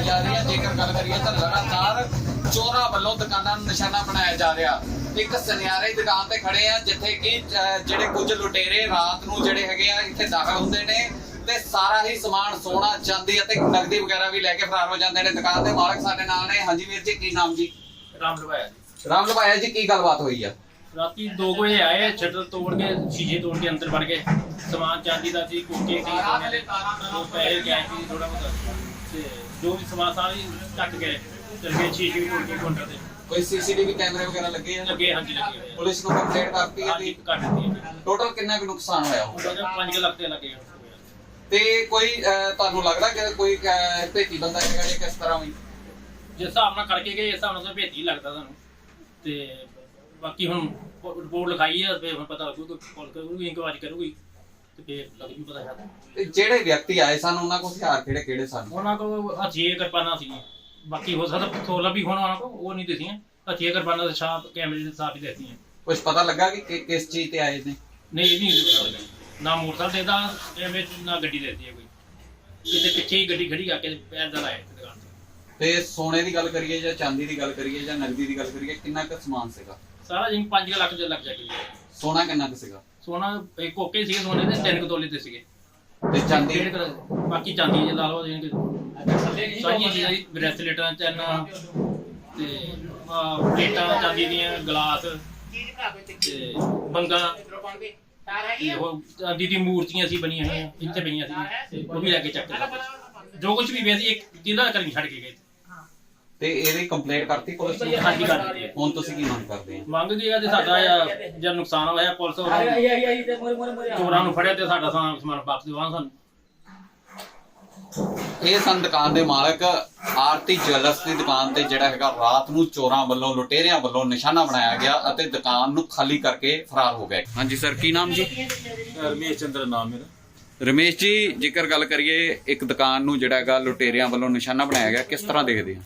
ਲਗਾਏ ਜਾ ਰਹੇ। ਆ ਜੇਕਰ ਗੱਲ ਕਰੀਏ ਤਾਂ ਲਗਾਤਾਰ ਚੋਰਾ ਵੱਲੋਂ ਦੁਕਾਨਾਂ ਨੂੰ ਨਿਸ਼ਾਨਾ ਬਣਾਇਆ ਜਾ ਰਿਹਾ। ਇੱਕ ਸੁਨਿਆਰੇ ਦੁਕਾਨ ਤੇ ਖੜੇ ਆ ਜਿੱਥੇ ਕਿ ਜਿਹੜੇ ਕੁਝ ਲੁਟੇਰੇ ਰਾਤ ਨੂੰ ਜਿਹੜੇ ਹੈਗੇ ਆ ਇੱਥੇ ਦਾਖਲ ਹੁੰਦੇ ਨੇ। ਤੇ ਸਾਰਾ ਹੀ ਸਮਾਨ ਸੋਨਾ ਚਾਂਦੀ ਅਤੇ ਨਕਦੀ ਵਗੈਰਾ ਵੀ ਲੈ ਕੇ ਫਰਾਰ ਹੋ ਜਾਂਦੇ ਨੇ। ਦੁਕਾਨ ਦੇ ਮਾਲਕ ਸਾਡੇ ਨਾਲ ਨੇ। ਹਾਂਜੀ ਵੀਰ ਜੀ ਕੀ ਨਾਮ ਜੀ? ਰਾਮ ਲਵਾਇਆ ਜੀ। ਰਾਮ ਲਵਾਇਆ ਜੀ ਕੀ ਗੱਲਬਾਤ ਹੋਈ ਆ? ਰਾਤੀ 2 ਵਜੇ ਆਏ ਛੱਟਰ ਤੋੜ ਕੇ ਸ਼ੀਸ਼ੇ ਤੋੜ ਕੇ ਅੰਦਰ ਵੜ ਗਏ। ਸਮਾਨ ਚਾਂਦੀ ਦਾ ਸੀ ਕੋਕੇ ਸੀ ਪੈਸੇ ਗਏ ਸੀ ਥੋੜਾ ਬਹੁਤ। ਤੇ ਜੋ ਵੀ ਸਮਾਨ ਸਾਰੀ ਚੱਕ ਗਏ ਚਲ ਗਏ ਸ਼ੀਸ਼ੇ ਤੋੜ ਕੇ ਕਾਊਂਟਰ ਤੇ। ਕੋਈ ਸੀਸੀਟੀਵੀ ਕੈਮਰੇ ਵਗੈਰਾ ਲੱਗੇ ਆ? ਲੱਗੇ ਹਾਂਜੀ ਲੱਗੇ ਹੋਏ ਆ। ਪੁਲਿਸ ਨੂੰ ਕੰਪਲੇਂਟ ਕਰਤੀ ਹੈ ਹਾਂਜੀ ਕੱਟ ਦਿੱਤੀ ਹੈ ਟੋਟਲ ਕਿੰਨਾ ਕੁ ਨੁਕਸਾਨ ਹੋਇਆ ਹੋਊਗਾ? ਉਹਦਾ 5 ਲੱਖ ਤੇ ਲੱਗੇ ਹੋਏ ਆ। ਤੇ ਕੋਈ ਅਹ, ਤੁਹਾਨੂੰ ਲੱਗਦਾ ਕਿ ਕੋਈ ਅਹ, ਭੇਤੀ ਬੰਦਾ ਹੈਗਾ ਜਾਂ ਕਿਸ ਤਰ੍ਹਾਂ ਵੀ? ਜਿਸ ਹਿਸਾਬ ਨਾਲ ਕਰਕੇ ਗਏ ਇਸ ਹਿਸਾਬ ਨਾਲ ਤਾਂ ਭੇਤੀ ਲੱਗਦਾ ਤੁਹਾਨੂੰ। ਤੇ ਬਾਕੀ ਹੁਣ ਰਿਪੋਰਟ ਲਿਖਾਈ ਹੈ ਫਿਰ ਹੁਣ ਪਤਾ ਲੱਗੂ ਕਿ ਪੁਲਿਸ ਕਰੂਗੀ ਇਨਕੁਆਇਰੀ ਕਰੂਗੀ। ਤੇ ਫਿਰ ਲੱਗ ਜੂ ਪਤਾ ਸ਼ਾਇਦ ਤੇ। ਜਿਹੜੇ ਵਿਅਕਤੀ ਆਏ ਸਨ ਉਹਨਾਂ ਕੋਲ ਹਥਿਆਰ ਕਿਹੜੇ ਕਿਹੜੇ ਸਨ? ਉਹਨਾਂ ਕੋ ਹਥੀਏ ਕਿਰਪਾਨਾਂ ਸੀ ਬਾਕੀ ਹੋ ਸਕਦਾ ਪਿਸਤੌਲਾਂ ਵੀ ਹੋਣ ਉਹਨਾਂ ਕੋ ਉਹ ਨਹੀਂ ਦਿਸੀਆਂ। ਹਥੀਏ ਕਿਰਪਾਨਾਂ ਦੇ ਛਾਪ ਕੈਮਰੇ ਦੇ ਸਾਫ਼ ਹੀ ਦਿਖਦੀਆਂ ਕੁਝ ਪਤਾ ਲੱਗਾ ਕਿ ਕਿ- ਕਿਸ ਚੀਜ਼ ਤੇ ਆਏ ਨੇ? ਨਹੀਂ ਇਹ ਨਹੀਂ ਪਤਾ ਲੱਗਾ। ਨਾ ਮੋਟਰਸਾਈਕਲ ਦੇਦਾ ਐਵੇਂ ਨਾ ਗੱਡੀ ਦੇਦੀ ਹੈ ਕੋਈ। ਕਿਤੇ ਪਿੱਛੇ ਹੀ ਗੱਡੀ ਖੜੀ ਕਰਕੇ ਪੈਰ ਦਾ ਲਾਇਆ ਦੁਕਾਨ ਤੇ। ਤੇ ਸੋਨੇ ਦੀ ਗੱਲ ਕਰੀਏ ਜਾਂ ਚਾਂਦੀ ਦੀ ਗੱਲ ਕਰੀਏ ਜਾਂ ਨਗਦੀ ਦੀ ਗੱਲ ਕਰੀਏ ਕਿੰਨਾ ਕੁ ਸਮਾਨ ਸੀਗਾ? ਸਾਰਾ ਜਿੰਨ 5 ਲੱਖ ਦੇ ਲੱਗ ਜਾਏਗੀ ਸੋਨਾ ਕਿੰਨਾ ਕੁ ਸੀਗਾ? ਸੋਨਾ ਇੱਕ ਕੋਕੇ ਸੀਗੇ ਸੋਨੇ ਦੇ 3 ਤੋਲੇ ਤੇ ਸੀਗੇ। ਤੇ ਚਾਂਦੀ? ਕੁ- ਬਾਕੀ ਚਾਂਦੀ ਜੇ ਲਾ ਲਓ ਜਿਵੇਂ ਕਿ ਸਾਰੀਆਂ ਚੀਜ਼ਾਂ ਦੀ ਬ੍ਰੈਸਲੇਟਾਂ ਚੈਨ ਤੇ ਪਲੇਟਾਂ ਚਾਂਦੀ ਦੀਆਂ ਗਲਾਸ ਤੇ? ਬੰਗਾ। ਉਹ ਚਾਂਦੀ ਦੀ ਮੂਰਤੀਆਂ ਸੀ ਬਣੀਆਂ ਹੋਈਆਂ ਇੱਥੇ ਪਈਆਂ ਸੀ। ਉਹ ਵੀ ਲੈ ਕੇ ਚੱਕ ਲਏ ਜੋ ਕੁਝ ਵੀ ਵੈਸੇ ਇੱਕ ਜ਼ਿਲ੍ਹਾ ਕਰ ਛੱਡ ਕੇ ਗਏ। ਤੇ ਇਹਦੀ ਕੰਪਲੇਂਟ ਕਰਤੀ ਪੁਲਿਸ ਨੂੰ? ਹਾਂਜੀ ਕਰ ਦਿੱਤੀ। ਹੁਣ ਤੁਸੀਂ ਕੀ ਮੰਗ ਕਰਦੇ ਆ ਮੰਗ ਹੈ ਤੇ ਸਾਡਾ ਆ, ਜਦ ਨੁਕਸਾਨ ਹੋਇਆ ਪੁਲਿਸ ਉਹਨਾਂ ਚੋਰਾਂ ਨੂੰ ਫੜਿਆ ਤੇ ਸਾਡਾ ਸਮਾਨ ਸਮਾਨ ਵਾਪਸ ਦਿਵਾਉਣ ਸਾਨੂੰ। ਇਹ ਸਨ ਦੁਕਾਨ ਦੇ ਮਾਲਕ ਆਰਤੀ ਜਵੈਲਰਸ ਦੀ ਦੁਕਾਨ ਤੇ ਜਿਹੜਾ ਹੈਗਾ ਰਾਤ ਨੂੰ ਚੋਰਾਂ ਵੱਲੋਂ ਲੁਟੇਰਿਆਂ ਵੱਲੋਂ ਨਿਸ਼ਾਨਾ ਬਣਾਇਆ ਗਿਆ ਅਤੇ ਦੁਕਾਨ ਨੂੰ ਖਾਲੀ ਕਰਕੇ ਫਰਾਰ ਹੋ ਗਏ। ਹਾਂਜੀ ਸਰ ਕੀ ਨਾਮ ਜੀ? ਰਮੇਸ਼ ਚੰਦਰ ਨਾਮ ਮੇਰਾ। ਰਮੇਸ਼ ਜੀ ਜੇਕਰ ਗੱਲ ਕਰੀਏ ਇੱਕ ਦੁਕਾਨ ਨੂੰ ਜਿਹੜਾ ਹੈਗਾ ਲੁਟੇਰਿਆਂ ਵੱਲੋਂ ਨਿਸ਼ਾਨਾ ਬਣਾਇਆ ਗਿਆ ਕਿਸ ਤਰ੍ਹਾਂ ਦੇਖਦੇ ਆ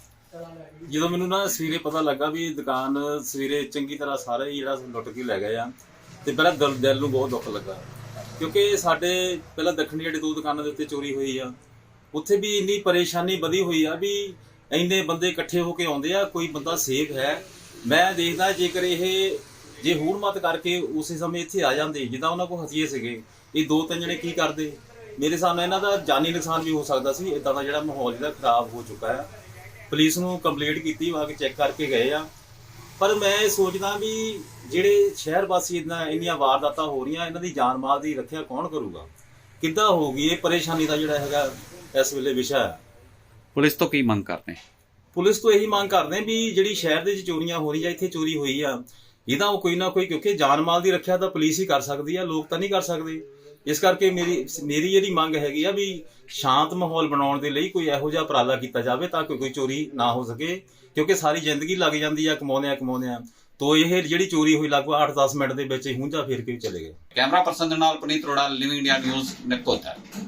ਜਦੋਂ ਮੈਨੂੰ ਨਾ ਸਵੇਰੇ ਪਤਾ ਲੱਗਾ ਵੀ ਦੁਕਾਨ ਸਵੇਰੇ ਚੰਗੀ ਤਰ੍ਹਾਂ ਸਾਰੇ ਹੀ ਜਿਹੜਾ ਲੁੱਟ ਕੇ ਲੈ ਗਏ ਆ, ਤੇ ਪਹਿਲਾਂ ਦਿਲ ਦਿਲ ਨੂੰ ਬਹੁਤ ਦੁੱਖ ਲੱਗਾ। ਕਿਉਂਕਿ ਸਾਡੇ ਪਹਿਲਾਂ ਦੱਖਣੀ ਜਿਹੜੇ ਦੋ ਦੁਕਾਨਾਂ ਦੇ ਉੱਤੇ ਚੋਰੀ ਹੋਈ ਆ, ਉੱਥੇ ਵੀ ਇੰਨੀ ਪਰੇਸ਼ਾਨੀ ਵਧੀ ਹੋਈ ਆ ਵੀ ਇੰਨੇ ਬੰਦੇ ਇਕੱਠੇ ਹੋ ਕੇ ਆਉਂਦੇ ਆ, ਕੋਈ ਬੰਦਾ ਸੇਫ ਹੈ। ਮੈਂ ਦੇਖਦਾ ਜੇਕਰ ਇਹ ਜੇ ਹੂੜਮਤ ਕਰਕੇ ਉਸੇ ਸਮੇਂ ਇੱਥੇ ਆ ਜਾਂਦੇ, ਜਿੱਦਾਂ ਉਹਨਾਂ ਕੋਲ ਹਥੀਏ ਸੀਗੇ, ਇਹ ਦੋ ਤਿੰਨ ਜਣੇ ਕੀ ਕਰਦੇ? ਮੇਰੇ ਸਾਹਮਣੇ ਇਹਨਾਂ ਦਾ ਜਾਨੀ ਨੁਕਸਾਨ ਵੀ ਹੋ ਸਕਦਾ ਸੀ ਇਦਾਂ ਦਾ ਜਿਹੜਾ ਮਾਹੌਲ ਜਿਹੜਾ ਖਰਾਬ ਹੋ ਚੁੱਕਾ ਹੈ। ਪੁਲਿਸ ਨੂੰ ਕੰਪਲੀਟ ਕੀਤੀ ਆ ਕੇ ਚੈੱਕ ਕਰਕੇ ਗਏ ਆ। ਪਰ ਮੈਂ ਇਹ ਸੋਚਦਾ ਵੀ ਜਿਹੜੇ ਸ਼ਹਿਰ ਵਾਸੀ ਇਦਾਂ ਇੰਨੀਆਂ ਵਾਰਦਾਤਾਂ ਹੋ ਰਹੀਆਂ ਇਹਨਾਂ ਦੀ ਜਾਨ ਮਾਲ ਦੀ ਰੱਖਿਆ ਕੌਣ ਕਰੂਗਾ? ਕਿੱਦਾਂ ਹੋਊਗੀ? ਇਹ ਪਰੇਸ਼ਾਨੀ ਦਾ ਜਿਹੜਾ ਹੈਗਾ ਇਸ ਵੇਲੇ ਵਿਸ਼ਾ ਹੈ। ਪੁਲਿਸ ਤੋਂ ਕੀ ਮੰਗ ਕਰਦੇ ਪੁਲਿਸ ਤੋਂ ਇਹੀ ਮੰਗ ਕਰਦੇ ਵੀ ਜਿਹੜੀ ਸ਼ਹਿਰ ਦੇ ਵਿੱਚ ਚੋਰੀਆਂ ਹੋ ਰਹੀਆਂ ਇੱਥੇ ਚੋਰੀ ਹੋਈ ਆ ਇਹਦਾ ਕੋਈ ਨਾ ਕੋਈ ਕਿਉਂਕਿ ਜਾਨ ਮਾਲ ਦੀ ਰੱਖਿਆ ਤਾਂ ਪੁਲਿਸ ਹੀ ਕਰ ਸਕਦੀ ਆ ਲੋਕ ਤਾਂ ਨਹੀਂ ਕਰ ਸਕਦੇ। ਇਸ ਕਰਕੇ ਮੇਰੀ ਮੇਰੀ ਜਿਹੜੀ ਮੰਗ ਹੈਗੀ ਆ ਵੀ ਸ਼ਾਂਤ ਮਾਹੌਲ ਬਣਾਉਣ ਦੇ ਲਈ ਕੋਈ ਇਹੋ ਜਿਹਾ ਉਪਰਾਲਾ ਕੀਤਾ ਜਾਵੇ ਤਾਂ ਕਿ ਕੋਈ ਚੋਰੀ ਨਾ ਹੋ ਸਕੇ, ਕਿਉਂਕਿ ਸਾਰੀ ਜ਼ਿੰਦਗੀ ਲੱਗ ਜਾਂਦੀ ਆ ਕਮਾਉਂਦੇ ਆ ਕਮਾਉਂਦੇ ਆ ਤੋ ਇਹ ਜਿਹੜੀ ਚੋਰੀ ਹੋਈ ਲਗਭਗ 8-10 ਮਿੰਟ ਦੇ ਵਿੱਚ ਹੀ ਹੁੰਝਾ ਫੇਰ ਕੇ ਚਲੇ ਗਏ। ਕੈਮਰਾ ਪਰਸਨ ਦੇ ਨਾਲ Puneet Rora living India news Nakodar.